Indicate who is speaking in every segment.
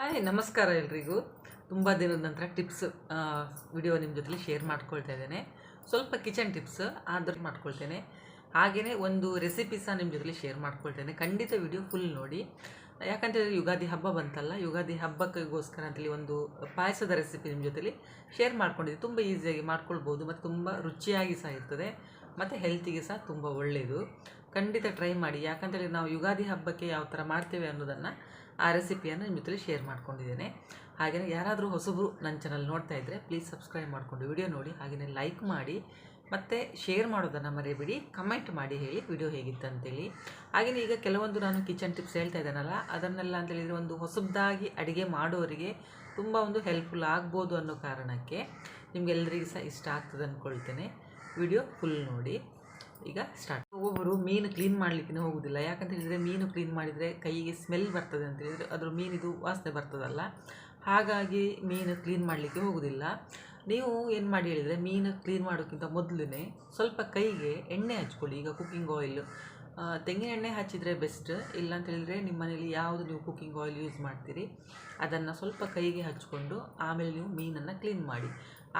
Speaker 1: Hi, ನಮಸ್ಕಾರ ಎಲ್ರಿಗೂ. ತುಂಬ ದಿನದ ನಂತರ ಟಿಪ್ಸ್ ವಿಡಿಯೋ ನಿಮ್ಮ ಜೊತೆಲಿ ಶೇರ್ ಮಾಡ್ಕೊಳ್ತಾ ಇದ್ದೇನೆ. ಸ್ವಲ್ಪ ಕಿಚನ್ ಟಿಪ್ಸ್, ಆದ್ರೆ ಮಾಡ್ಕೊಳ್ತೇನೆ. ಹಾಗೆಯೇ ಒಂದು ರೆಸಿಪಿ ಸಹ ನಿಮ್ಮ ಜೊತೆಲಿ ಶೇರ್ ಮಾಡ್ಕೊಳ್ತೇನೆ. ಖಂಡಿತ ವಿಡಿಯೋ ಫುಲ್ ನೋಡಿ. ಯಾಕಂತೇಳಿದ್ರೆ ಯುಗಾದಿ ಹಬ್ಬ ಬಂತಲ್ಲ, ಯುಗಾದಿ ಹಬ್ಬಕ್ಕೋಸ್ಕರ ಅಂತೇಳಿ ಒಂದು ಪಾಯಸದ ರೆಸಿಪಿ ನಿಮ್ಮ ಜೊತೆಲಿ ಶೇರ್ ಮಾಡ್ಕೊಂಡಿದ್ದೆ. ತುಂಬ ಈಸಿಯಾಗಿ ಮಾಡ್ಕೊಳ್ಬೋದು, ಮತ್ತು ತುಂಬ ರುಚಿಯಾಗಿ ಸಹ ಇರ್ತದೆ, ಮತ್ತು ಹೆಲ್ತಿಗೆ ಸಹ ತುಂಬ ಒಳ್ಳೆಯದು ಖಂಡಿತ ಟ್ರೈ ಮಾಡಿ. ಯಾಕಂತೇಳಿ ನಾವು ಯುಗಾದಿ ಹಬ್ಬಕ್ಕೆ ಯಾವ ಥರ ಮಾಡ್ತೇವೆ ಅನ್ನೋದನ್ನು ಆ ರೆಸಿಪಿಯನ್ನು ನಿಮ್ಮ ಜೊತೆ ಶೇರ್ ಮಾಡ್ಕೊಂಡಿದ್ದೇನೆ. ಹಾಗೆಯೇ ಯಾರಾದರೂ ಹೊಸಬರು ನನ್ನ ಚಾನಲ್ ನೋಡ್ತಾ ಇದ್ದರೆ ಪ್ಲೀಸ್ ಸಬ್ಸ್ಕ್ರೈಬ್ ಮಾಡಿಕೊಂಡು ವಿಡಿಯೋ ನೋಡಿ. ಹಾಗೆಯೇ ಲೈಕ್ ಮಾಡಿ. ಮತ್ತು ಶೇರ್ ಮಾಡೋದನ್ನು ಮರೆಯಬೇಡಿ ಕಮೆಂಟ್ ಮಾಡಿ ಹೇಳಿ ವಿಡಿಯೋ ಹೇಗಿತ್ತು ಅಂತೇಳಿ ಹಾಗೆಯೇ ಈಗ ಕೆಲವೊಂದು ನಾನು ಕಿಚನ್ ಟಿಪ್ಸ್ ಹೇಳ್ತಾ ಇದ್ದಾನಲ್ಲ, ಅದನ್ನೆಲ್ಲ ಅಂತೇಳಿದರೆ ಒಂದು ಹೊಸದಾಗಿ ಅಡುಗೆ ಮಾಡೋರಿಗೆ ತುಂಬ ಒಂದು ಹೆಲ್ಪ್ಫುಲ್ ಆಗ್ಬೋದು ಅನ್ನೋ ಕಾರಣಕ್ಕೆ ನಿಮಗೆಲ್ಲರಿಗೂ ಸಹ ಇಷ್ಟ ಆಗ್ತದೆ ಅಂದ್ಕೊಳ್ತೇನೆ ವಿಡಿಯೋ ಫುಲ್ ನೋಡಿ. ಈಗ ಸ್ಟಾರ್ಟ್ ಒಬ್ಬರು ಮೀನು ಕ್ಲೀನ್ ಮಾಡಲಿಕ್ಕೆ ಹೋಗುದಿಲ್ಲ. ಯಾಕಂತ ಹೇಳಿದರೆ ಮೀನು ಕ್ಲೀನ್ ಮಾಡಿದರೆ ಕೈಗೆ ಸ್ಮೆಲ್ ಬರ್ತದೆ ಅಂತ ಹೇಳಿದರೆ ಅದ್ರ ಮೀನಿದು ವಾಸನೆ ಬರ್ತದಲ್ಲ. ಹಾಗಾಗಿ ಮೀನು ಕ್ಲೀನ್ ಮಾಡಲಿಕ್ಕೆ ಹೋಗುದಿಲ್ಲ. ನೀವು ಏನು ಮಾಡಿ ಹೇಳಿದರೆ ಮೀನು ಕ್ಲೀನ್ ಮಾಡೋಕ್ಕಿಂತ ಮೊದಲೇ ಸ್ವಲ್ಪ ಕೈಗೆ ಎಣ್ಣೆ ಹಚ್ಕೊಳ್ಳಿ. ಈಗ ಕುಕ್ಕಿಂಗ್ ಆಯಿಲ್ ತೆಂಗಿನ ಎಣ್ಣೆ ಹಚ್ಚಿದರೆ ಬೆಸ್ಟ್ ಇಲ್ಲ ಅಂತ ಹೇಳಿದರೆ ನಿಮ್ಮ ಮನೆಯಲ್ಲಿ ಯಾವುದು ನೀವು ಕುಕ್ಕಿಂಗ್ ಆಯಿಲ್ ಯೂಸ್ ಮಾಡ್ತೀರಿ, ಅದನ್ನು ಸ್ವಲ್ಪ ಕೈಗೆ ಹಚ್ಕೊಂಡು ಆಮೇಲೆ ನೀವು ಮೀನನ್ನು ಕ್ಲೀನ್ ಮಾಡಿ.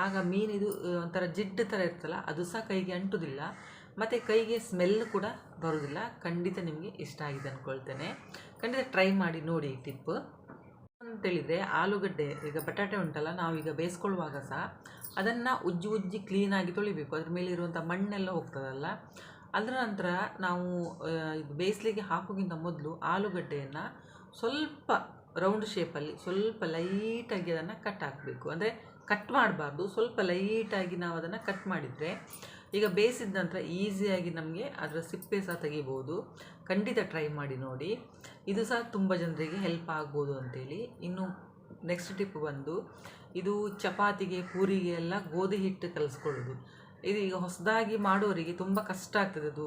Speaker 1: ಆಗ ಮೀನಿದು ಒಂಥರ ಜಿಡ್ಡು ಥರ ಇರ್ತಲ್ಲ, ಅದು ಸಹ ಕೈಗೆ ಅಂಟುವುದಿಲ್ಲ ಮತ್ತು ಕೈಗೆ ಸ್ಮೆಲ್ ಕೂಡ ಬರೋದಿಲ್ಲ. ಖಂಡಿತ ನಿಮಗೆ ಇಷ್ಟ ಆಗಿದೆ ಅಂದ್ಕೊಳ್ತೇನೆ ಖಂಡಿತ ಟ್ರೈ ಮಾಡಿ ನೋಡಿ ಈ ಟಿಪ್ ಅಂತೇಳಿದರೆ ಆಲೂಗಡ್ಡೆ, ಈಗ ಬಟಾಟೆ ಉಂಟಲ್ಲ, ನಾವೀಗ ಬೇಯಿಸ್ಕೊಳ್ಳುವಾಗ ಸಹ ಅದನ್ನು ಉಜ್ಜಿ ಉಜ್ಜಿ ಕ್ಲೀನಾಗಿ ತೊಳಿಬೇಕು. ಅದ್ರ ಮೇಲೆ ಇರುವಂಥ ಮಣ್ಣೆಲ್ಲ ಹೋಗ್ತದಲ್ಲ, ಅದರ ನಂತರ ನಾವು ಇದು ಬೇಯಿಸ್ಲಿಕ್ಕೆ ಹಾಕೋಕ್ಕಿಂತ ಮೊದಲು ಆಲೂಗಡ್ಡೆಯನ್ನು ಸ್ವಲ್ಪ ರೌಂಡ್ ಶೇಪಲ್ಲಿ ಸ್ವಲ್ಪ ಲೈಟಾಗಿ ಅದನ್ನು ಕಟ್ ಹಾಕಬೇಕು. ಅಂದರೆ ಕಟ್ ಮಾಡಬಾರ್ದು. ಸ್ವಲ್ಪ ಲೈಟಾಗಿ ನಾವು ಅದನ್ನು ಕಟ್ ಮಾಡಿದರೆ ಈಗ ಬೇಯಿಸಿದ ನಂತರ ಈಸಿಯಾಗಿ ನಮಗೆ ಅದರ ಸಿಪ್ಪೆ ಸಹ ತೆಗಿಬೋದು. ಖಂಡಿತ ಟ್ರೈ ಮಾಡಿ ನೋಡಿ. ಇದು ಸಹ ತುಂಬ ಜನರಿಗೆ ಹೆಲ್ಪ್ ಆಗ್ಬೋದು ಅಂತೇಳಿ. ಇನ್ನು ನೆಕ್ಸ್ಟ್ ಟಿಪ್ ಬಂದು, ಇದು ಚಪಾತಿಗೆ, ಪೂರಿಗೆ ಎಲ್ಲ ಗೋಧಿ ಹಿಟ್ಟು ಕಲಿಸ್ಕೊಳ್ಳೋದು. ಇದು ಈಗ ಹೊಸದಾಗಿ ಮಾಡೋರಿಗೆ ತುಂಬ ಕಷ್ಟ ಆಗ್ತದೆ ಅದು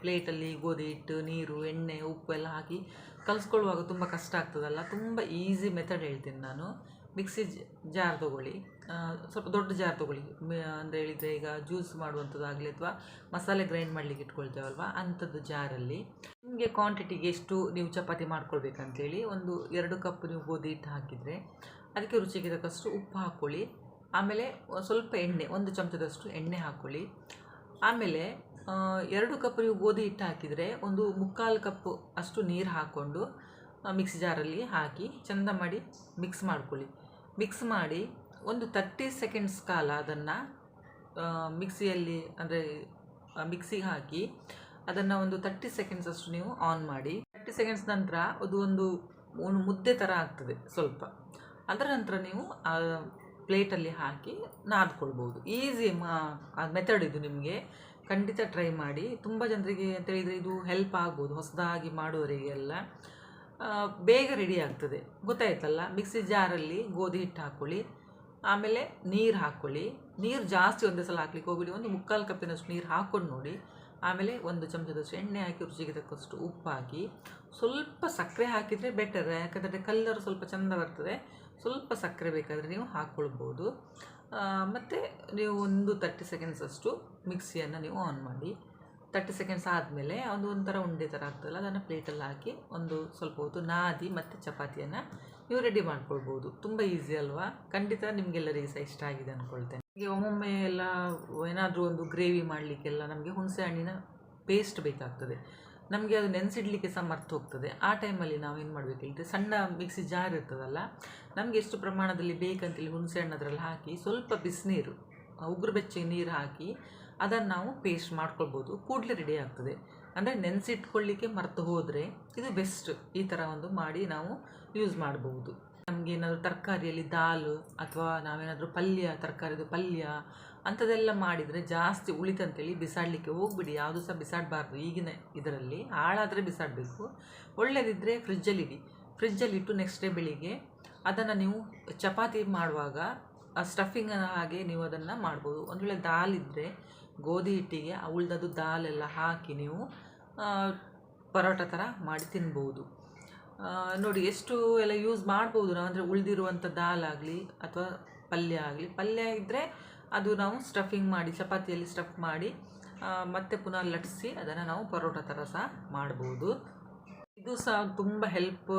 Speaker 1: ಪ್ಲೇಟಲ್ಲಿ ಗೋಧಿ ಹಿಟ್ಟು, ನೀರು, ಎಣ್ಣೆ, ಉಪ್ಪು ಎಲ್ಲ ಹಾಕಿ ಕಲಿಸ್ಕೊಳ್ಳುವಾಗ ತುಂಬ ಕಷ್ಟ ಆಗ್ತದಲ್ಲ. ತುಂಬ ಈಸಿ ಮೆಥಡ್ ಹೇಳ್ತೀನಿ ನಾನು. ಮಿಕ್ಸಿ ಜಾರ್ ತೊಗೊಳ್ಳಿ. ಸ್ವಲ್ಪ ದೊಡ್ಡ ಜಾರ್ ತೊಗೊಳ್ಳಿ. ಅಂದರೆ ಹೇಳಿದರೆ ಈಗ ಜ್ಯೂಸ್ ಮಾಡುವಂಥದ್ದಾಗಲಿ ಅಥವಾ ಮಸಾಲೆ ಗ್ರೈಂಡ್ ಮಾಡಲಿಕ್ಕೆ ಇಟ್ಕೊಳ್ತೇವಲ್ವ? ಅಂಥದ್ದು ಜಾರಲ್ಲಿ. ನಿಮಗೆ ಕ್ವಾಂಟಿಟಿಗೆ ಎಷ್ಟು ನೀವು ಚಪಾತಿ ಮಾಡ್ಕೊಳ್ಬೇಕಂತೇಳಿ ಒಂದು ಎರಡು ಕಪ್ ನೀವು ಗೋಧಿ ಹಿಟ್ಟು ಹಾಕಿದರೆ ಅದಕ್ಕೆ ರುಚಿಗೆ ತಕ್ಕಷ್ಟು ಉಪ್ಪು ಹಾಕ್ಕೊಳ್ಳಿ. ಆಮೇಲೆ ಸ್ವಲ್ಪ ಎಣ್ಣೆ, ಒಂದು ಚಮಚದಷ್ಟು ಎಣ್ಣೆ ಹಾಕ್ಕೊಳ್ಳಿ. ಆಮೇಲೆ ಎರಡು ಕಪ್ ನೀವು ಗೋಧಿ ಹಿಟ್ಟು ಹಾಕಿದರೆ ಒಂದು ಮುಕ್ಕಾಲು ಕಪ್ ಅಷ್ಟು ನೀರು ಹಾಕ್ಕೊಂಡು ಮಿಕ್ಸಿ ಜಾರಲ್ಲಿ ಹಾಕಿ ಚೆಂದ ಮಾಡಿ ಮಿಕ್ಸ್ ಮಾಡ್ಕೊಳ್ಳಿ. ಮಿಕ್ಸ್ ಮಾಡಿ ಒಂದು ತರ್ಟಿ ಸೆಕೆಂಡ್ಸ್ ಕಾಲ ಅದನ್ನು ಮಿಕ್ಸಿಯಲ್ಲಿ ಅಂದರೆ ಮಿಕ್ಸಿಗೆ ಹಾಕಿ ಅದನ್ನು ಒಂದು ತರ್ಟಿ ಸೆಕೆಂಡ್ಸ್ ಅಷ್ಟು ನೀವು ಆನ್ ಮಾಡಿ. ತರ್ಟಿ ಸೆಕೆಂಡ್ಸ್ ನಂತರ ಅದು ಒಂದು ಒಂದು ಮುದ್ದೆ ಥರ ಆಗ್ತದೆ ಸ್ವಲ್ಪ. ಅದರ ನಂತರ ನೀವು ಪ್ಲೇಟಲ್ಲಿ ಹಾಕಿ ನಾದ್ಕೊಳ್ಬೋದು. ಈಸಿ ಮಾ ಮೆಥಡ್ ಇದು ನಿಮಗೆ. ಖಂಡಿತ ಟ್ರೈ ಮಾಡಿ. ತುಂಬ ಜನರಿಗೆ ಅಂತ ಹೇಳಿದರೆ ಇದು ಹೆಲ್ಪ್ ಆಗ್ಬೋದು ಹೊಸದಾಗಿ ಮಾಡೋರಿಗೆಲ್ಲ ಆ, ಬೇಗ ರೆಡಿ ಆಗ್ತದೆ. ಗೊತ್ತಾಯ್ತಲ್ಲ? ಮಿಕ್ಸಿ ಜಾರಲ್ಲಿ ಗೋಧಿ ಹಿಟ್ಟು ಹಾಕ್ಕೊಳ್ಳಿ ಆಮೇಲೆ ನೀರು ಹಾಕ್ಕೊಳ್ಳಿ ನೀರು ಜಾಸ್ತಿ ಒಂದೇ ಸಲ ಹಾಕ್ಲಿಕ್ಕೆ ಹೋಗ್ಬಿಡಿ. ಒಂದು ಮುಕ್ಕಾಲು ಕಪ್ಪಿನಷ್ಟು ನೀರು ಹಾಕ್ಕೊಂಡು ನೋಡಿ. ಆಮೇಲೆ ಒಂದು ಚಮಚದಷ್ಟು ಎಣ್ಣೆ ಹಾಕಿ, ರುಚಿಗೆ ತಕ್ಕಷ್ಟು ಉಪ್ಪು ಹಾಕಿ ಸ್ವಲ್ಪ ಸಕ್ಕರೆ ಹಾಕಿದರೆ ಬೆಟರ್ ಯಾಕಂದರೆ ಕಲ್ಲರ್ ಸ್ವಲ್ಪ ಚೆಂದ ಬರ್ತದೆ. ಸ್ವಲ್ಪ ಸಕ್ಕರೆ ಬೇಕಾದರೆ ನೀವು ಹಾಕ್ಕೊಳ್ಬೋದು ಮತ್ತು ನೀವು ಒಂದು ತರ್ಟಿ ಸೆಕೆಂಡ್ಸ್ ಅಷ್ಟು ಮಿಕ್ಸಿಯನ್ನು ನೀವು ಆನ್ ಮಾಡಿ. ತರ್ಟಿ ಸೆಕೆಂಡ್ಸ್ ಆದಮೇಲೆ ಅದು ಒಂಥರ ಉಂಡೆ ಥರ ಆಗ್ತದಲ್ಲ, ಅದನ್ನು ಪ್ಲೇಟಲ್ಲಿ ಹಾಕಿ ಒಂದು ಸ್ವಲ್ಪ ಹೊತ್ತು ನಾದಿ ಮತ್ತು ಚಪಾತಿಯನ್ನು ನೀವು ರೆಡಿ ಮಾಡ್ಕೊಳ್ಬೋದು. ತುಂಬ ಈಸಿ ಅಲ್ವಾ? ಖಂಡಿತ ನಿಮಗೆಲ್ಲರಿಗೆ ಸಹ ಇಷ್ಟ ಆಗಿದೆ ಅನ್ಕೊಳ್ತೇನೆ. ಈಗ ಒಮ್ಮೊಮ್ಮೆ ಎಲ್ಲ ಏನಾದರೂ ಒಂದು ಗ್ರೇವಿ ಮಾಡಲಿಕ್ಕೆಲ್ಲ ನಮಗೆ ಹುಣಸೆ ಹಣ್ಣಿನ ಪೇಸ್ಟ್ ಬೇಕಾಗ್ತದೆ. ನಮಗೆ ಅದು ನೆನೆಸಿಡ್ಲಿಕ್ಕೆ ಸಹ ಮರ್ತು ಹೋಗ್ತದೆ. ಆ ಟೈಮಲ್ಲಿ ನಾವು ಏನು ಮಾಡಬೇಕು ಹೇಳಿದ್ರೆ ಸಣ್ಣ ಮಿಕ್ಸಿ ಜಾರ್ ಇರ್ತದಲ್ಲ, ನಮಗೆ ಎಷ್ಟು ಪ್ರಮಾಣದಲ್ಲಿ ಬೇಕಂತೇಳಿ ಹುಣಸೆ ಹಣ್ಣು ಅದರಲ್ಲಿ ಹಾಕಿ ಸ್ವಲ್ಪ ಬಿಸಿನೀರು, ಉಗುರು ಬೆಚ್ಚಗೆ ನೀರು ಹಾಕಿ ಅದನ್ನು ನಾವು ಪೇಸ್ಟ್ ಮಾಡ್ಕೊಳ್ಬೋದು. ಕೂಡಲೇ ರೆಡಿ ಆಗ್ತದೆ. ಅಂದರೆ ನೆನೆಸಿಟ್ಕೊಳ್ಳಿಕ್ಕೆ ಮರೆತು ಹೋದರೆ ಇದು ಬೆಸ್ಟ್ ಈ ಥರ ಒಂದು ಮಾಡಿ ನಾವು ಯೂಸ್ ಮಾಡಬಹುದು ನಮಗೇನಾದರೂ ತರಕಾರಿಯಲ್ಲಿ ದಾಲ್ ಅಥವಾ ನಾವೇನಾದರೂ ಪಲ್ಯ ತರಕಾರಿದು ಪಲ್ಯ ಅಂಥದ್ದೆಲ್ಲ ಮಾಡಿದರೆ ಜಾಸ್ತಿ ಉಳಿತಂತೇಳಿ ಬಿಸಾಡಲಿಕ್ಕೆ ಹೋಗ್ಬಿಡಿ. ಯಾವುದು ಸಹ ಬಿಸಾಡಬಾರ್ದು. ಈಗಿನ ಇದರಲ್ಲಿ ಹಾಳಾದರೆ ಬಿಸಾಡಬೇಕು. ಒಳ್ಳೆಯದಿದ್ದರೆ ಫ್ರಿಜ್ಜಲ್ಲಿಡಿ ಫ್ರಿಜ್ಜಲ್ಲಿಟ್ಟು ನೆಕ್ಸ್ಟ್ ಡೇ ಬೆಳಿಗ್ಗೆ ಅದನ್ನು ನೀವು ಚಪಾತಿ ಮಾಡುವಾಗ ಸ್ಟಫಿಂಗ್ ಹಾಗೆ ನೀವು ಅದನ್ನು ಮಾಡ್ಬೋದು. ಒಂದು ವೇಳೆ ದಾಲ್ ಇದ್ದರೆ ಗೋಧಿ ಹಿಟ್ಟಿಗೆ ಉಳ್ದದ್ದು ದಾಲೆಲ್ಲ ಹಾಕಿ ನೀವು ಆ, ಪರೋಟ ಥರ ಮಾಡಿ ತಿನ್ಬೋದು. ನೋಡಿ, ಎಷ್ಟು ಎಲ್ಲ ಯೂಸ್ ಮಾಡ್ಬೋದು ನಾವು, ಅಂದರೆ ಉಳಿದಿರುವಂಥ ಆಗಲಿ ಅಥವಾ ಪಲ್ಯ ಆಗಲಿ. ಪಲ್ಯ ಇದ್ದರೆ ಅದು ನಾವು ಸ್ಟಫಿಂಗ್ ಮಾಡಿ, ಚಪಾತಿಯಲ್ಲಿ ಸ್ಟಫ್ ಮಾಡಿ ಮತ್ತೆ ಪುನಃ ಲಟ್ಸಿ ಅದನ್ನು ನಾವು ಪರೋಟ ಥರ ಸಹ ಮಾಡ್ಬೋದು. ಇದು ಸಹ ತುಂಬ ಹೆಲ್ಪ್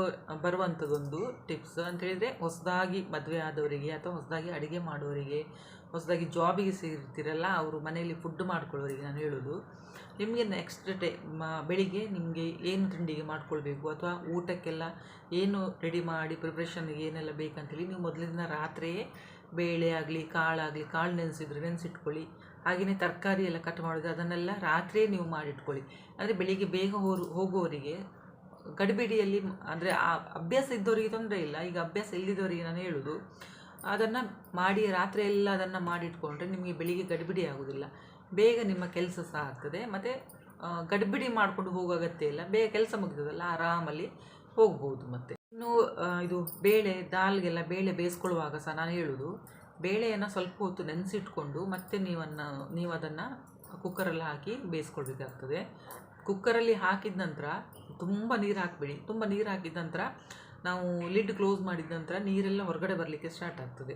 Speaker 1: ಬರುವಂಥದ್ದೊಂದು ಟಿಪ್ಸ್ ಅಂತ ಹೇಳಿದರೆ, ಹೊಸದಾಗಿ ಮದುವೆ ಆದವರಿಗೆ ಅಥವಾ ಹೊಸದಾಗಿ ಅಡುಗೆ ಮಾಡೋರಿಗೆ ಹೊಸದಾಗಿ ಜಾಬಿಗೆ ಸೇರ್ತಿರಲ್ಲ, ಅವರು ಮನೆಯಲ್ಲಿ ಫುಡ್ ಮಾಡ್ಕೊಳ್ಳೋರಿಗೆ ನಾನು ಹೇಳೋದು. ನಿಮಗೆ ನೆಕ್ಸ್ಟ್ ಡೇ ಬೆಳಿಗ್ಗೆ ನಿಮಗೆ ಏನು ತಿಂಡಿಗೆ ಮಾಡ್ಕೊಳ್ಬೇಕು? ಅಥವಾ ಊಟಕ್ಕೆಲ್ಲ ಏನು ರೆಡಿ ಮಾಡಿ ಪ್ರಿಪ್ರೇಷನ್ಗೆ ಏನೆಲ್ಲ ಬೇಕಂತೇಳಿ ನೀವು ಮೊದಲಿನ ರಾತ್ರಿಯೇ ಬೇಳೆ ಆಗಲಿ ಕಾಳಾಗಲಿ ಕಾಳು ನೆನೆಸಿದ್ರೆ ನೆನೆಸಿಟ್ಕೊಳ್ಳಿ. ಹಾಗೆಯೇ ತರಕಾರಿ ಎಲ್ಲ ಕಟ್ ಮಾಡೋದು ಅದನ್ನೆಲ್ಲ ರಾತ್ರಿಯೇ ನೀವು ಮಾಡಿಟ್ಕೊಳ್ಳಿ. ಅಂದರೆ ಬೆಳಿಗ್ಗೆ ಬೇಗ ಹೋರು, ಹೋಗುವವರಿಗೆ ಗಡಿಬಿಡಿಯಲ್ಲಿ, ಅಂದರೆ ಆ ಅಭ್ಯಾಸ ಇದ್ದವರಿಗೆ ತೊಂದರೆ ಇಲ್ಲ. ಈಗ ಅಭ್ಯಾಸ ಇಲ್ಲದವರಿಗೆ ನಾನು ಹೇಳೋದು, ಅದನ್ನು ಮಾಡಿ ರಾತ್ರಿ ಎಲ್ಲ ಅದನ್ನು ಮಾಡಿಟ್ಕೊಂಡ್ರೆ ನಿಮಗೆ ಬೆಳಿಗ್ಗೆ ಗಡಿಬಿಡಿ ಆಗೋದಿಲ್ಲ. ಬೇಗ ನಿಮ್ಮ ಕೆಲಸ ಸಹ ಆಗ್ತದೆ. ಮತ್ತು ಗಡ್ಬಿಡಿ ಮಾಡಿಕೊಂಡು ಹೋಗೋ ಅಗತ್ಯ ಇಲ್ಲ. ಬೇಗ ಕೆಲಸ ಮುಗಿತದಲ್ಲ, ಆರಾಮಲ್ಲಿ ಹೋಗ್ಬೋದು ಮತ್ತೆ. ಇನ್ನು ಇದು ಬೇಳೆ, ದಾಲ್ಗೆಲ್ಲ ಬೇಳೆ ಬೇಯಿಸ್ಕೊಳ್ಳುವಾಗ ಸಹ ನಾನು ಹೇಳೋದು, ಬೇಳೆಯನ್ನು ಸ್ವಲ್ಪ ಹೊತ್ತು ನೆನೆಸಿಟ್ಕೊಂಡು ಮತ್ತೆ ನೀವನ್ನು ನೀವು ಅದನ್ನು ಕುಕ್ಕರಲ್ಲಿ ಹಾಕಿ ಬೇಯಿಸ್ಕೊಳ್ಬೇಕಾಗ್ತದೆ. ಕುಕ್ಕರಲ್ಲಿ ಹಾಕಿದ ನಂತರ, ತುಂಬ ನೀರು ಹಾಕಬೇಡಿ. ತುಂಬ ನೀರು ಹಾಕಿದ ನಂತರ, ನಾವು ಲಿಡ್ ಕ್ಲೋಸ್ ಮಾಡಿದ ನಂತರ ನೀರೆಲ್ಲ ಹೊರಗಡೆ ಬರಲಿಕ್ಕೆ ಸ್ಟಾರ್ಟ್ ಆಗ್ತದೆ.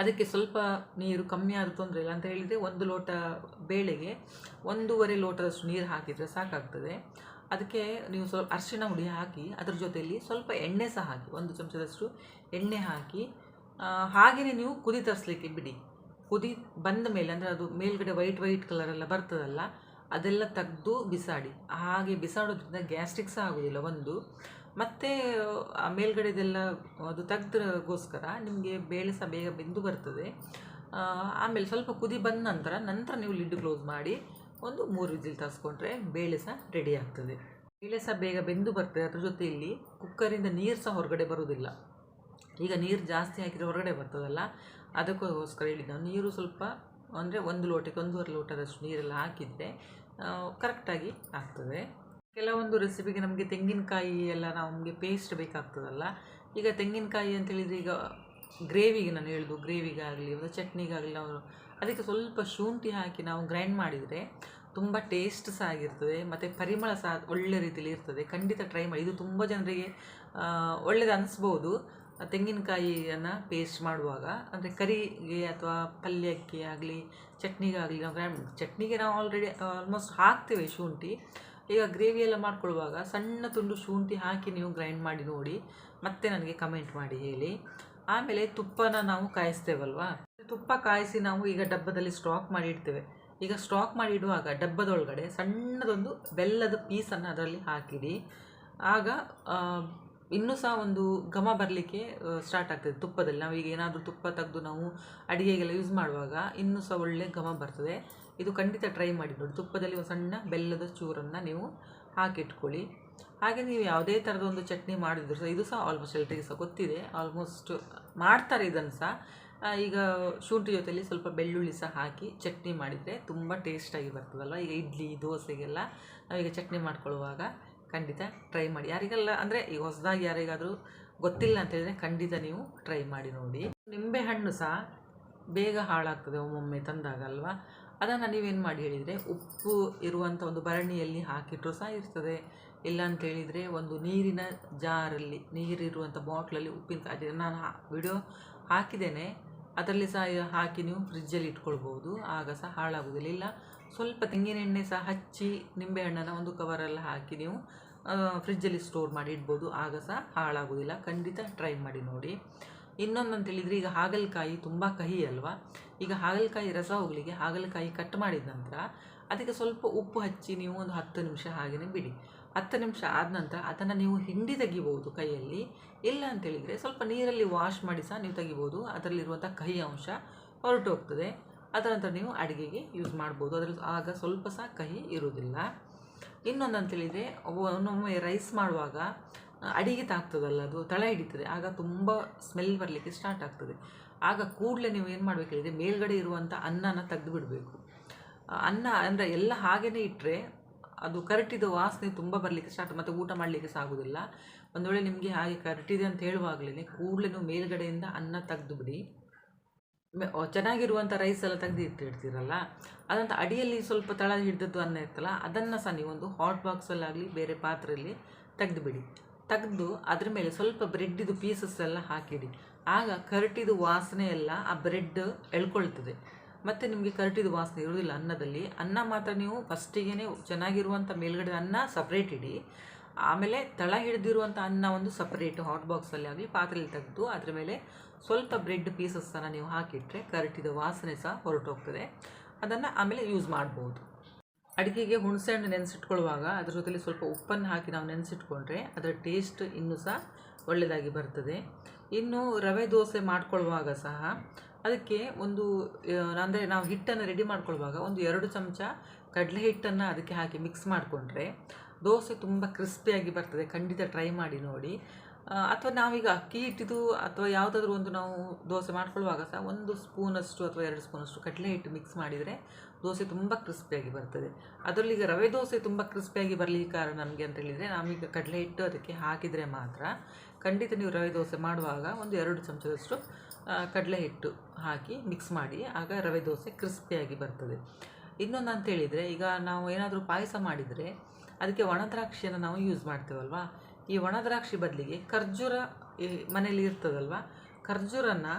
Speaker 1: ಅದಕ್ಕೆ ಸ್ವಲ್ಪ ನೀರು ಕಮ್ಮಿ ಆದರೂ ತೊಂದರೆ ಇಲ್ಲ ಅಂತ ಹೇಳಿದರೆ ಒಂದು ಲೋಟ ಬೇಳೆಗೆ ಒಂದೂವರೆ ಲೋಟದಷ್ಟು ನೀರು ಹಾಕಿದರೆ ಸಾಕಾಗ್ತದೆ. ಅದಕ್ಕೆ ನೀವು ಸ್ವಲ್ಪ ಅರಿಶಿನ ಹುಡಿ ಹಾಕಿ ಅದ್ರ ಜೊತೆಯಲ್ಲಿ ಸ್ವಲ್ಪ ಎಣ್ಣೆ ಸಹ ಹಾಕಿ, ಒಂದು ಚಮಚದಷ್ಟು ಎಣ್ಣೆ ಹಾಕಿ ಹಾಗೆಯೇ ನೀವು ಕುದಿ ತರಿಸ್ಲಿಕ್ಕೆ ಬಿಡಿ. ಕುದಿ ಬಂದ ಮೇಲೆ ಅಂದರೆ ಅದು ಮೇಲ್ಗಡೆ ವೈಟ್ ವೈಟ್ ಕಲರೆಲ್ಲ ಬರ್ತದಲ್ಲ, ಅದೆಲ್ಲ ತೆಗೆದು ಬಿಸಾಡಿ. ಹಾಗೆ ಬಿಸಾಡೋದ್ರಿಂದ ಗ್ಯಾಸ್ಟ್ರಿಕ್ ಸಹ ಆಗೋದಿಲ್ಲ ಒಂದು. ಮತ್ತು ಮೇಲ್ಗಡೆದೆಲ್ಲ ಅದು ತೆಗ್ದ್ರಗೋಸ್ಕರ ನಿಮಗೆ ಬೇಳೆ ಸಹ ಬೇಗ ಬೆಂದು ಬರ್ತದೆ. ಆಮೇಲೆ ಸ್ವಲ್ಪ ಕುದಿ ಬಂದ ನಂತರ ನಂತರ ನೀವು ಲಿಡ್ ಕ್ಲೋಸ್ ಮಾಡಿ ಒಂದು ಮೂರು ವಿಜಿಲ್ ತರಿಸ್ಕೊಂಡ್ರೆ ಬೇಳೆ ಸಹ ರೆಡಿ ಆಗ್ತದೆ. ಬೇಳೆ ಸಹ ಬೇಗ ಬೆಂದು ಬರ್ತದೆ. ಅದ್ರ ಜೊತೆ ಇಲ್ಲಿ ಕುಕ್ಕರಿಂದ ನೀರು ಸಹ ಹೊರಗಡೆ ಬರೋದಿಲ್ಲ ಈಗ ನೀರು ಜಾಸ್ತಿ ಹಾಕಿದರೆ ಹೊರಗಡೆ ಬರ್ತದಲ್ಲ, ಅದಕ್ಕೋಸ್ಕರ ಹೇಳಿದ್ದು ನೀರು ಸ್ವಲ್ಪ ಅಂದರೆ ಒಂದು ಲೋಟಕ್ಕೆ ಒಂದೂವರೆ ಲೋಟದಷ್ಟು ನೀರೆಲ್ಲ ಹಾಕಿದರೆ ಕರೆಕ್ಟಾಗಿ ಆಗ್ತದೆ. ಕೆಲವೊಂದು ರೆಸಿಪಿಗೆ ನಮಗೆ ತೆಂಗಿನಕಾಯಿ ಎಲ್ಲ ನಮಗೆ ಪೇಸ್ಟ್ ಬೇಕಾಗ್ತದಲ್ಲ. ಈಗ ತೆಂಗಿನಕಾಯಿ ಅಂತೇಳಿದರೆ ಈಗ ಗ್ರೇವಿಗೆ ನಾನು ಹೇಳೋದು ಗ್ರೇವಿಗಾಗಲಿ ಒಂದು ಚಟ್ನಿಗಾಗಲಿ ನಾವು ಅದಕ್ಕೆ ಸ್ವಲ್ಪ ಶುಂಠಿ ಹಾಕಿ ನಾವು ಗ್ರೈಂಡ್ ಮಾಡಿದರೆ ತುಂಬ ಟೇಸ್ಟ್ ಸಹ ಆಗಿರ್ತದೆ, ಮತ್ತು ಪರಿಮಳ ಸಹ ಒಳ್ಳೆ ರೀತಿಯಲ್ಲಿ ಇರ್ತದೆ. ಖಂಡಿತ ಟ್ರೈ ಮಾಡಿ, ಇದು ತುಂಬ ಜನರಿಗೆ ಒಳ್ಳೆಯದು ಅನಿಸ್ಬೋದು. ತೆಂಗಿನಕಾಯಿಯನ್ನು ಪೇಸ್ಟ್ ಮಾಡುವಾಗ, ಅಂದರೆ ಕರಿಗೆ ಅಥವಾ ಪಲ್ಯಕ್ಕೆ ಆಗಲಿ, ಚಟ್ನಿಗಾಗಲಿ ನಾವು ಗ್ರೈಂಡ್ ಚಟ್ನಿಗೆ ನಾವು ಆಲ್ರೆಡಿ ಆಲ್ಮೋಸ್ಟ್ ಹಾಕ್ತೇವೆ ಶುಂಠಿ. ಈಗ ಗ್ರೇವಿ ಎಲ್ಲ ಮಾಡ್ಕೊಳ್ಳುವಾಗ ಸಣ್ಣ ತುಂಡು ಶುಂಠಿ ಹಾಕಿ ನೀವು ಗ್ರೈಂಡ್ ಮಾಡಿ ನೋಡಿ, ಮತ್ತೆ ನನಗೆ ಕಮೆಂಟ್ ಮಾಡಿ ಹೇಳಿ. ಆಮೇಲೆ ತುಪ್ಪನ ನಾವು ಕಾಯಿಸ್ತೇವಲ್ವಾ? ತುಪ್ಪ ಕಾಯಿಸಿ ನಾವು ಈಗ ಡಬ್ಬದಲ್ಲಿ ಸ್ಟಾಕ್ ಮಾಡಿ ಇಡ್ತೇವೆ. ಈಗ ಸ್ಟಾಕ್ ಮಾಡಿ ಇಡುವಾಗ ಡಬ್ಬದೊಳಗಡೆ ಸಣ್ಣದೊಂದು ಬೆಲ್ಲದ ಪೀಸನ್ನು ಅದರಲ್ಲಿ ಹಾಕಿಡಿ. ಆಗ ಇನ್ನೂ ಸಹ ಒಂದು ಘಮ ಬರಲಿಕ್ಕೆ ಸ್ಟಾರ್ಟ್ ಆಗ್ತದೆ ತುಪ್ಪದಲ್ಲಿ. ನಾವು ಈಗ ಏನಾದರೂ ತುಪ್ಪ ತೆಗೆದು ನಾವು ಅಡುಗೆಗೆಲ್ಲ ಯೂಸ್ ಮಾಡುವಾಗ ಇನ್ನೂ ಸಹ ಒಳ್ಳೆ ಘಮ ಬರ್ತದೆ. ಇದು ಖಂಡಿತ ಟ್ರೈ ಮಾಡಿ ನೋಡಿ. ತುಪ್ಪದಲ್ಲಿ ಒಂದು ಸಣ್ಣ ಬೆಲ್ಲದ ಚೂರನ್ನು ನೀವು ಹಾಕಿಟ್ಕೊಳ್ಳಿ. ಹಾಗೆ ನೀವು ಯಾವುದೇ ಥರದ ಒಂದು ಚಟ್ನಿ ಮಾಡಿದ್ರು ಸಹ, ಇದು ಸಹ ಆಲ್ಮೋಸ್ಟ್ ಎಲ್ರಿಗೂ ಸಹ ಗೊತ್ತಿದೆ. ಆಲ್ಮೋಸ್ಟ್ ಮಾಡ್ತಾರೆ ಇದನ್ನು ಸಹ. ಈಗ ಶುಂಠಿ ಜೊತೆಯಲ್ಲಿ ಸ್ವಲ್ಪ ಬೆಳ್ಳುಳ್ಳಿ ಸಹ ಹಾಕಿ ಚಟ್ನಿ ಮಾಡಿದರೆ ತುಂಬ ಟೇಸ್ಟಾಗಿ ಬರ್ತದಲ್ವ? ಈಗ ಇಡ್ಲಿ, ದೋಸೆಗೆಲ್ಲ ನಾವೀಗ ಚಟ್ನಿ ಮಾಡ್ಕೊಳ್ಳುವಾಗ ಖಂಡಿತ ಟ್ರೈ ಮಾಡಿ. ಯಾರಿಗೆಲ್ಲ ಅಂದರೆ ಈಗ ಹೊಸದಾಗಿ ಯಾರಿಗಾದರೂ ಗೊತ್ತಿಲ್ಲ ಅಂತ ಹೇಳಿದರೆ ಖಂಡಿತ ನೀವು ಟ್ರೈ ಮಾಡಿ ನೋಡಿ. ನಿಂಬೆ ಹಣ್ಣು ಸಹ ಬೇಗ ಹಾಳಾಗ್ತದೆ ಒಮ್ಮೊಮ್ಮೆ ತಂದಾಗ ಅಲ್ವಾ ಅದನ್ನು ನೀವೇನು ಮಾಡಿ ಹೇಳಿದರೆ, ಉಪ್ಪು ಇರುವಂಥ ಒಂದು ಭರಣಿಯಲ್ಲಿ ಹಾಕಿಟ್ರೂ ಸಹ ಇರ್ತದೆ. ಇಲ್ಲ ಅಂತ ಹೇಳಿದರೆ ಒಂದು ನೀರಿನ ಜಾರಲ್ಲಿ ನೀರಿರುವಂಥ ಬಾಟ್ಲಲ್ಲಿ ಉಪ್ಪಿನ ಕಾಯಿ ನಾನು ವಿಡಿಯೋ ಹಾಕಿದ್ದೇನೆ. ಅದರಲ್ಲಿ ಸಹ ಹಾಕಿ ನೀವು ಫ್ರಿಜ್ಜಲ್ಲಿ ಇಟ್ಕೊಳ್ಬೋದು ಆಗ ಸಹ ಹಾಳಾಗುವುದಿಲ್ಲ ಇಲ್ಲ, ಸ್ವಲ್ಪ ತೆಂಗಿನ ಎಣ್ಣೆ ಸಹ ಹಚ್ಚಿ ನಿಂಬೆಹಣ್ಣನ್ನು ಒಂದು ಕವರಲ್ಲಿ ಹಾಕಿ ನೀವು ಫ್ರಿಜ್ಜಲ್ಲಿ ಸ್ಟೋರ್ ಮಾಡಿ ಇಡ್ಬೋದು. ಆಗ ಸಹ ಹಾಳಾಗೋದಿಲ್ಲ. ಖಂಡಿತ ಟ್ರೈ ಮಾಡಿ ನೋಡಿ. ಇನ್ನೊಂದು ಅಂತ ಹೇಳಿದರೆ, ಈಗ ಹಾಗಲಕಾಯಿ ತುಂಬ ಕಹಿ ಅಲ್ವಾ? ಈಗ ಹಾಗಲಕಾಯಿ ರಸ ಹೋಗಲಿಕ್ಕೆ ಹಾಗಲಕಾಯಿ ಕಟ್ ಮಾಡಿದ ನಂತರ ಅದಕ್ಕೆ ಸ್ವಲ್ಪ ಉಪ್ಪು ಹಚ್ಚಿ ನೀವು ಒಂದು ಹತ್ತು ನಿಮಿಷ ಹಾಗೆಯೇ ಬಿಡಿ. ಹತ್ತು ನಿಮಿಷ ಆದ ನಂತರ ಅದನ್ನು ನೀವು ಹಿಂಡಿ ತೆಗಿಬೋದು ಕೈಯಲ್ಲಿ. ಇಲ್ಲ ಅಂತೇಳಿದರೆ ಸ್ವಲ್ಪ ನೀರಲ್ಲಿ ವಾಶ್ ಮಾಡಿ ಸಹ ನೀವು ತೆಗಿಬೋದು. ಅದರಲ್ಲಿರುವಂಥ ಕಹಿ ಅಂಶ ಹೊರಟು ಹೋಗ್ತದೆ. ಅದರ ನಂತರ ನೀವು ಅಡುಗೆಗೆ ಯೂಸ್ ಮಾಡ್ಬೋದು. ಅದರಲ್ಲಿ ಆಗ ಸ್ವಲ್ಪ ಸಹ ಕಹಿ ಇರುವುದಿಲ್ಲ. ಇನ್ನೊಂದು ಅಂತೇಳಿದರೆ ಒಮ್ಮೊಮ್ಮೆ ರೈಸ್ ಮಾಡುವಾಗ ಅಡಿಗೆ ತಾಗ್ತದಲ್ಲ ಅದು, ತಳ ಹಿಡಿತದೆ. ಆಗ ತುಂಬ ಸ್ಮೆಲ್ ಬರಲಿಕ್ಕೆ ಸ್ಟಾರ್ಟ್ ಆಗ್ತದೆ. ಆಗ ಕೂಡಲೇ ನೀವು ಏನು ಮಾಡಬೇಕು ಹೇಳಿದರೆ ಮೇಲ್ಗಡೆ ಇರುವಂಥ ಅನ್ನನ ತೆಗೆದು ಬಿಡಬೇಕು ಅನ್ನ ಅಂದರೆ ಎಲ್ಲ ಹಾಗೇ ಇಟ್ಟರೆ ಅದು ಕರಟಿದ ವಾಸನೆ ತುಂಬ ಬರಲಿಕ್ಕೆ ಸ್ಟಾರ್ಟ್ ಮತ್ತು ಊಟ ಮಾಡಲಿಕ್ಕೆ ಸಾಗೋದಿಲ್ಲ. ಒಂದು ವೇಳೆ ನಿಮಗೆ ಹಾಗೆ ಕರಟಿದೆ ಅಂತ ಹೇಳುವಾಗಲೇ ಕೂಡಲೇ ನೀವು ಮೇಲ್ಗಡೆಯಿಂದ ಅನ್ನ ತೆಗೆದು ಬಿಡಿ ಚೆನ್ನಾಗಿರುವಂಥ ರೈಸ್ ಎಲ್ಲ ತೆಗೆದು ಇಟ್ಟಿರ್ತೀರಲ್ಲ, ಅದಂತ ಅಡಿಯಲ್ಲಿ ಸ್ವಲ್ಪ ತಳ ಹಿಡಿದದ್ದು ಅನ್ನ ಇರ್ತಲ್ಲ, ಅದನ್ನು ಸಹ ನೀವೊಂದು ಹಾಟ್ ಬಾಕ್ಸಲ್ಲಾಗಲಿ ಬೇರೆ ಪಾತ್ರೆಯಲ್ಲಿ ತೆಗೆದುಬಿಡಿ. ತೆಗೆದು ಅದ್ರ ಮೇಲೆ ಸ್ವಲ್ಪ ಬ್ರೆಡ್ಡಿದು ಪೀಸಸ್ ಎಲ್ಲ ಹಾಕಿಡಿ. ಆಗ ಕರಟಿದ ವಾಸನೆ ಎಲ್ಲ ಆ ಬ್ರೆಡ್ ಎಳ್ಕೊಳ್ತದೆ. ಮತ್ತು ನಿಮಗೆ ಕರಟಿದ ವಾಸನೆ ಇರೋದಿಲ್ಲ ಅನ್ನದಲ್ಲಿ, ಅನ್ನ ಮಾತ್ರ ನೀವು ಫಸ್ಟಿಗೆ ಚೆನ್ನಾಗಿರುವಂಥ ಮೇಲ್ಗಡೆ ಅನ್ನ ಸಪ್ರೇಟ್ ಇಡಿ. ಆಮೇಲೆ ತಳ ಹಿಡಿದಿರುವಂಥ ಅನ್ನ ಒಂದು ಸಪ್ರೇಟ್ ಹಾಟ್ ಬಾಕ್ಸಲ್ಲಿ ಆಗಲಿ ಪಾತ್ರೆಯಲ್ಲಿ ತೆಗೆದು ಅದ್ರ ಮೇಲೆ ಸ್ವಲ್ಪ ಬ್ರೆಡ್ ಪೀಸಸ್ಸನ್ನು ನೀವು ಹಾಕಿಟ್ರೆ ಕರಟಿದ ವಾಸನೆ ಸಹ ಹೊರಟೋಗ್ತದೆ. ಅದನ್ನು ಆಮೇಲೆ ಯೂಸ್ ಮಾಡ್ಬೋದು. ಅಡುಗೆಗೆ ಹುಣಸೆ ಹಣ್ಣು ನೆನೆಸಿಟ್ಕೊಳ್ಳುವಾಗ ಅದ್ರ ಜೊತೆಲಿ ಸ್ವಲ್ಪ ಉಪ್ಪನ್ನು ಹಾಕಿ ನಾವು ನೆನೆಸಿಟ್ಕೊಂಡ್ರೆ ಅದರ ಟೇಸ್ಟ್ ಇನ್ನೂ ಸಹ ಒಳ್ಳೆಯದಾಗಿ ಬರ್ತದೆ. ಇನ್ನು ರವೆ ದೋಸೆ ಮಾಡ್ಕೊಳ್ಳುವಾಗ ಸಹ ಅದಕ್ಕೆ ಒಂದು ಅಂದರೆ ನಾವು ಹಿಟ್ಟನ್ನು ರೆಡಿ ಮಾಡ್ಕೊಳ್ಳುವಾಗ ಒಂದು ಎರಡು ಚಮಚ ಕಡಲೆ ಹಿಟ್ಟನ್ನು ಅದಕ್ಕೆ ಹಾಕಿ ಮಿಕ್ಸ್ ಮಾಡಿಕೊಂಡ್ರೆ ದೋಸೆ ತುಂಬ ಕ್ರಿಸ್ಪಿಯಾಗಿ ಬರ್ತದೆ. ಖಂಡಿತ ಟ್ರೈ ಮಾಡಿ ನೋಡಿ. ಅಥವಾ ನಾವೀಗ ಅಕ್ಕಿ ಹಿಟ್ಟಿದು ಅಥವಾ ಯಾವುದಾದ್ರೂ ಒಂದು ನಾವು ದೋಸೆ ಮಾಡ್ಕೊಳ್ಳುವಾಗ ಸಹ ಒಂದು ಸ್ಪೂನಷ್ಟು ಅಥವಾ ಎರಡು ಸ್ಪೂನಷ್ಟು ಕಡಲೆ ಹಿಟ್ಟು ಮಿಕ್ಸ್ ಮಾಡಿದರೆ ದೋಸೆ ತುಂಬ ಕ್ರಿಸ್ಪಿಯಾಗಿ ಬರ್ತದೆ. ಅದರಲ್ಲಿ ಈಗ ರವೆ ದೋಸೆ ತುಂಬ ಕ್ರಿಸ್ಪಿಯಾಗಿ ಬರಲಿಕ್ಕೆ ಕಾರಣ ನಮಗೆ ಅಂತ ಹೇಳಿದರೆ, ನಾವೀಗ ಕಡಲೆ ಹಿಟ್ಟು ಅದಕ್ಕೆ ಹಾಕಿದರೆ ಮಾತ್ರ ಖಂಡಿತ ನೀವು ರವೆ ದೋಸೆ ಮಾಡುವಾಗ ಒಂದು ಎರಡು ಚಮಚದಷ್ಟು ಕಡಲೆ ಹಿಟ್ಟು ಹಾಕಿ ಮಿಕ್ಸ್ ಮಾಡಿ, ಆಗ ರವೆ ದೋಸೆ ಕ್ರಿಸ್ಪಿಯಾಗಿ ಬರ್ತದೆ. ಇನ್ನೊಂದು ಅಂತೇಳಿದರೆ ಈಗ ನಾವು ಏನಾದರೂ ಪಾಯಸ ಮಾಡಿದರೆ, ಅದಕ್ಕೆ ಒಣ ದ್ರಾಕ್ಷಿಯನ್ನು ನಾವು ಯೂಸ್ ಮಾಡ್ತೇವಲ್ವಾ? ಈ ಒಣ ದ್ರಾಕ್ಷಿ ಬದಲಿಗೆ ಖರ್ಜೂರ ಮನೇಲಿ ಇರ್ತದಲ್ವ? ಖರ್ಜೂರನ್ನು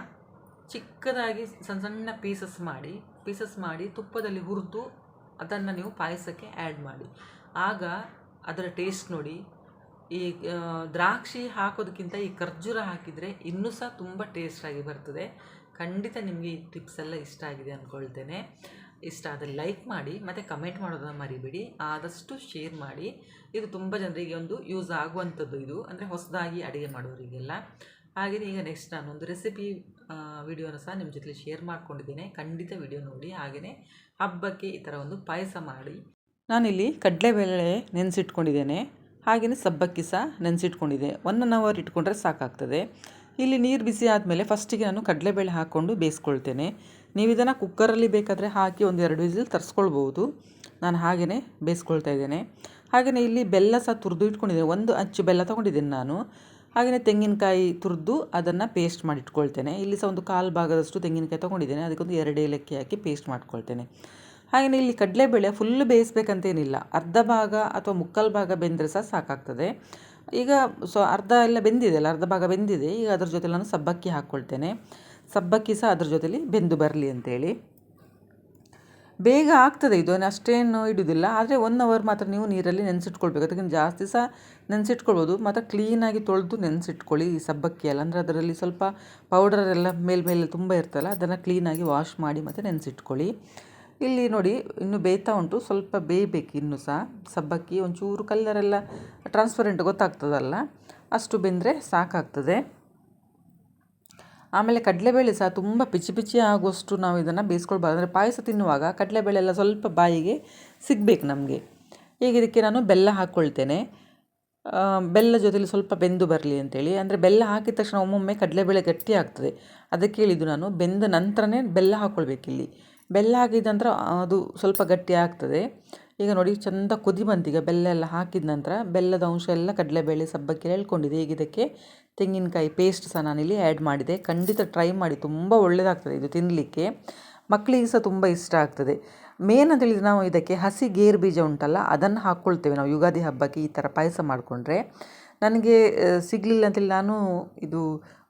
Speaker 1: ಚಿಕ್ಕದಾಗಿ ಸಣ್ಣ ಸಣ್ಣ ಪೀಸಸ್ ಮಾಡಿ ಪೀಸಸ್ ಮಾಡಿ ತುಪ್ಪದಲ್ಲಿ ಹುರಿದು ಅದನ್ನು ನೀವು ಪಾಯಸಕ್ಕೆ ಆ್ಯಡ್ ಮಾಡಿ. ಆಗ ಅದರ ಟೇಸ್ಟ್ ನೋಡಿ, ಈ ದ್ರಾಕ್ಷಿ ಹಾಕೋದಕ್ಕಿಂತ ಈ ಖರ್ಜೂರ ಹಾಕಿದರೆ ಇನ್ನೂ ಸಹ ತುಂಬ ಟೇಸ್ಟಾಗಿ ಬರ್ತದೆ. ಖಂಡಿತ ನಿಮಗೆ ಈ ಟಿಪ್ಸ್ ಎಲ್ಲ ಇಷ್ಟ ಆಗಿದೆ ಅಂದ್ಕೊಳ್ತೇನೆ ಇಷ್ಟ ಆದರೆ ಲೈಕ್ ಮಾಡಿ, ಮತ್ತು ಕಮೆಂಟ್ ಮಾಡೋದನ್ನು ಮರಿಬೇಡಿ. ಆದಷ್ಟು ಶೇರ್ ಮಾಡಿ. ಇದು ತುಂಬ ಜನರಿಗೆ ಒಂದು ಯೂಸ್ ಆಗುವಂಥದ್ದು ಇದು. ಅಂದರೆ ಹೊಸದಾಗಿ ಅಡುಗೆ ಮಾಡೋರಿಗೆಲ್ಲ ಹಾಗೆಯೇ ಈಗ ನೆಕ್ಸ್ಟ್ ನಾನು ಒಂದು ರೆಸಿಪಿ ವಿಡಿಯೋನ ಸಹ ನಿಮ್ಮ ಜೊತೆ ಶೇರ್ ಮಾಡ್ಕೊಂಡಿದ್ದೇನೆ. ಖಂಡಿತ ವಿಡಿಯೋ ನೋಡಿ. ಹಾಗೆಯೇ ಹಬ್ಬಕ್ಕೆ ಈ ಥರ ಒಂದು ಪಾಯಸ ಮಾಡಿ. ನಾನಿಲ್ಲಿ ಕಡಲೆಬೇಳೆ ನೆನೆಸಿಟ್ಕೊಂಡಿದ್ದೇನೆ. ಹಾಗೆಯೇ ಸಬ್ಬಕ್ಕಿ ಸಹ ನೆನೆಸಿಟ್ಕೊಂಡಿದ್ದೆ. ಒನ್ ಅನ್ ಅವರ್ ಇಟ್ಕೊಂಡ್ರೆ ಸಾಕಾಗ್ತದೆ. ಇಲ್ಲಿ ನೀರು ಬಿಸಿ ಆದಮೇಲೆ ಫಸ್ಟಿಗೆ ನಾನು ಕಡಲೆಬೇಳೆ ಹಾಕ್ಕೊಂಡು ಬೇಯಿಸ್ಕೊಳ್ತೇನೆ. ನೀವು ಇದನ್ನು ಕುಕ್ಕರಲ್ಲಿ ಬೇಕಾದರೆ ಹಾಕಿ ಒಂದು ಎರಡು ವಿಸಿಲ್ ತರಿಸ್ಕೊಳ್ಬೋದು ನಾನು ಹಾಗೆಯೇ ಬೇಯಿಸ್ಕೊಳ್ತಾ ಇದ್ದೇನೆ. ಹಾಗೆಯೇ ಇಲ್ಲಿ ಬೆಲ್ಲ ಸಹ ತುರಿದು ಇಟ್ಕೊಂಡಿದ್ದೇನೆ ಒಂದು ಅಚ್ಚು ಬೆಲ್ಲ ತೊಗೊಂಡಿದ್ದೇನೆ ನಾನು. ಹಾಗೆಯೇ ತೆಂಗಿನಕಾಯಿ ತುರಿದು ಅದನ್ನು ಪೇಸ್ಟ್ ಮಾಡಿಟ್ಕೊಳ್ತೇನೆ. ಇಲ್ಲಿ ಸಹ ಒಂದು ಕಾಲು ಭಾಗದಷ್ಟು ತೆಂಗಿನಕಾಯಿ ತೊಗೊಂಡಿದ್ದೇನೆ. ಅದಕ್ಕೊಂದು ಎರಡು ಏಲಕ್ಕಿ ಹಾಕಿ ಪೇಸ್ಟ್ ಮಾಡ್ಕೊಳ್ತೇನೆ. ಹಾಗೆಯೇ ಇಲ್ಲಿ ಕಡಲೆಬೇಳೆ ಫುಲ್ ಬೇಯಿಸ್ಬೇಕಂತೇನಿಲ್ಲ. ಅರ್ಧ ಭಾಗ ಅಥವಾ ಮುಕ್ಕಾಲು ಭಾಗ ಬೆಂದರೆ ಸಹ ಸಾಕಾಗ್ತದೆ. ಈಗ ಸೊ ಅರ್ಧ ಎಲ್ಲ ಬೆಂದಿದೆ ಅಲ್ಲ, ಅರ್ಧ ಭಾಗ ಬೆಂದಿದೆ. ಈಗ ಅದ್ರ ಜೊತೆ ನಾನು ಸಬ್ಬಕ್ಕಿ ಹಾಕ್ಕೊಳ್ತೇನೆ ಸಬ್ಬಕ್ಕಿ ಸಹ ಅದ್ರ ಜೊತೆಲಿ ಬೆಂದು ಬರಲಿ ಅಂತೇಳಿ. ಬೇಗ ಆಗ್ತದೆ. ಇದು ಅಷ್ಟೇನು ಇಡುವುದಿಲ್ಲ ಆದರೆ ಒನ್ ಅವರ್ ಮಾತ್ರ ನೀವು ನೀರಲ್ಲಿ ನೆನೆಸಿಟ್ಕೊಳ್ಬೇಕು. ಅದಕ್ಕಿಂತ ಜಾಸ್ತಿ ಸಹ ನೆನೆಸಿಟ್ಕೊಳ್ಬೋದು. ಮಾತ್ರ ಕ್ಲೀನಾಗಿ ತೊಳೆದು ನೆನೆಸಿಟ್ಕೊಳ್ಳಿ ಈ ಸಬ್ಬಕ್ಕಿ ಎಲ್ಲ. ಅಂದರೆ ಅದರಲ್ಲಿ ಸ್ವಲ್ಪ ಪೌಡರ್ ಎಲ್ಲ ಮೇಲ್ಮೇಲೆ ತುಂಬ ಇರ್ತಲ್ಲ, ಅದನ್ನು ಕ್ಲೀನಾಗಿ ವಾಶ್ ಮಾಡಿ ಮತ್ತು ನೆನೆಸಿಟ್ಕೊಳ್ಳಿ. ಇಲ್ಲಿ ನೋಡಿ, ಇನ್ನು ಬೇಯ್ತಾ ಉಂಟು. ಸ್ವಲ್ಪ ಬೇಯಬೇಕು ಇನ್ನೂ ಸಹ ಸಬ್ಬಕ್ಕಿ. ಒಂಚೂರು ಕಲ್ಲರೆಲ್ಲ ಟ್ರಾನ್ಸ್ಪರೆಂಟ್ ಗೊತ್ತಾಗ್ತದಲ್ಲ. ಅಷ್ಟು ಬೆಂದರೆ ಸಾಕಾಗ್ತದೆ. ಆಮೇಲೆ ಕಡಲೆಬೇಳೆ ಸಹ ತುಂಬ ಪಿಚಿ ಪಿಚಿ ಆಗುವಷ್ಟು ನಾವು ಇದನ್ನು ಬೇಯಿಸ್ಕೊಳ್ಬಾರ್ದು. ಅಂದರೆ ಪಾಯಸ ತಿನ್ನುವಾಗ ಕಡಲೆಬೇಳೆ ಎಲ್ಲ ಸ್ವಲ್ಪ ಬಾಯಿಗೆ ಸಿಗಬೇಕು ನಮಗೆ. ಈಗ ಇದಕ್ಕೆ ನಾನು ಬೆಲ್ಲ ಹಾಕ್ಕೊಳ್ತೇನೆ. ಬೆಲ್ಲ ಜೊತೆಲಿ ಸ್ವಲ್ಪ ಬೆಂದು ಬರಲಿ ಅಂತೇಳಿ. ಅಂದರೆ ಬೆಲ್ಲ ಹಾಕಿದ ತಕ್ಷಣ ಒಮ್ಮೊಮ್ಮೆ ಕಡಲೆಬೇಳೆ ಗಟ್ಟಿ ಆಗ್ತದೆ. ಅದಕ್ಕೆ ಹೇಳಿದ್ದು ನಾನು ಬೆಂದ ನಂತರನೇ ಬೆಲ್ಲ ಹಾಕ್ಕೊಳ್ಬೇಕಿಲ್ಲಿ. ಬೆಲ್ಲ ಹಾಕಿದ ನಂತರ ಅದು ಸ್ವಲ್ಪ ಗಟ್ಟಿ ಆಗ್ತದೆ. ಈಗ ನೋಡಿ ಚಂದ ಕುದಿ ಬಂತೀಗ ಬೆಲ್ಲ ಎಲ್ಲ ಹಾಕಿದ ನಂತರ ಬೆಲ್ಲದ ಅಂಶ ಎಲ್ಲ ಕಡಲೆಬೇಳೆ ಸಬ್ಬಕ್ಕಿ ಹೇಳ್ಕೊಂಡಿದೆ ಈಗ ಇದಕ್ಕೆ ತೆಂಗಿನಕಾಯಿ ಪೇಸ್ಟ್ ಸಹ ನಾನಿಲ್ಲಿ ಆ್ಯಡ್ ಮಾಡಿದೆ. ಖಂಡಿತ ಟ್ರೈ ಮಾಡಿ, ತುಂಬ ಒಳ್ಳೆಯದಾಗ್ತದೆ ಇದು ತಿನ್ನಲಿಕ್ಕೆ ಮಕ್ಕಳಿಗೆ ಸಹ ತುಂಬ ಇಷ್ಟ ಆಗ್ತದೆ. ಮೇನ್ ಅಂತ ಹೇಳಿದ್ರೆ ನಾವು ಇದಕ್ಕೆ ಹಸಿ ಗೇರು ಬೀಜ ಉಂಟಲ್ಲ, ಅದನ್ನು ಹಾಕ್ಕೊಳ್ತೇವೆ ನಾವು. ಯುಗಾದಿ ಹಬ್ಬಕ್ಕೆ ಈ ಥರ ಪಾಯಸ ಮಾಡಿಕೊಂಡ್ರೆ. ನನಗೆ ಸಿಗಲಿಲ್ಲ ಅಂತೇಳಿ ನಾನು ಇದು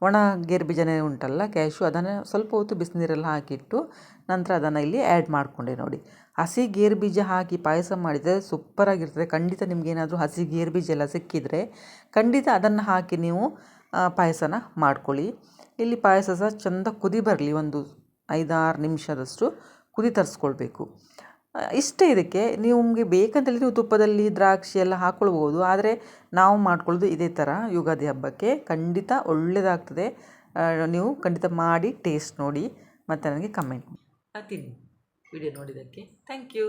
Speaker 1: ಒಣ ಗೇರು ಬೀಜನೇ ಉಂಟಲ್ಲ ಕ್ಯಾಶು ಅದನ್ನು ಸ್ವಲ್ಪ ಹೊತ್ತು ಬಿಸಿನೀರೆಲ್ಲ ಹಾಕಿಟ್ಟು ನಂತರ ಅದನ್ನು ಇಲ್ಲಿ ಆ್ಯಡ್ ಮಾಡಿಕೊಂಡೆ ನೋಡಿ. ಹಸಿ ಗೇರು ಬೀಜ ಹಾಕಿ ಪಾಯಸ ಮಾಡಿದರೆ ಸೂಪರಾಗಿರ್ತದೆ ಖಂಡಿತ ನಿಮಗೇನಾದರೂ ಹಸಿ ಗೇರು ಬೀಜ ಎಲ್ಲ ಸಿಕ್ಕಿದರೆ ಖಂಡಿತ ಅದನ್ನು ಹಾಕಿ ನೀವು ಪಾಯಸನ ಮಾಡ್ಕೊಳ್ಳಿ. ಇಲ್ಲಿ ಪಾಯಸ ಸಹ ಚೆಂದ ಕುದಿ ಬರಲಿ, ಒಂದು ಐದಾರು ನಿಮಿಷದಷ್ಟು ಕುದಿ ತರಿಸ್ಕೊಳ್ಬೇಕು. ಇಷ್ಟೇ ಇದಕ್ಕೆ ನಿಮಗೆ ಬೇಕಂತೇಳಿ ನೀವು ತುಪ್ಪದಲ್ಲಿ ದ್ರಾಕ್ಷಿ ಎಲ್ಲ ಹಾಕ್ಕೊಳ್ಬೋದು ಆದರೆ ನಾವು ಮಾಡ್ಕೊಳ್ಳೋದು ಇದೇ ಥರ ಯುಗಾದಿ ಹಬ್ಬಕ್ಕೆ. ಖಂಡಿತ ಒಳ್ಳೆಯದಾಗ್ತದೆ ನೀವು ಖಂಡಿತ ಮಾಡಿ, ಟೇಸ್ಟ್ ನೋಡಿ, ಮತ್ತು ನನಗೆ ಕಮೆಂಟ್ ತಿನ್ನಿ ವಿಡಿಯೋ ನೋಡಿದ್ದಕ್ಕೆ. Thank you.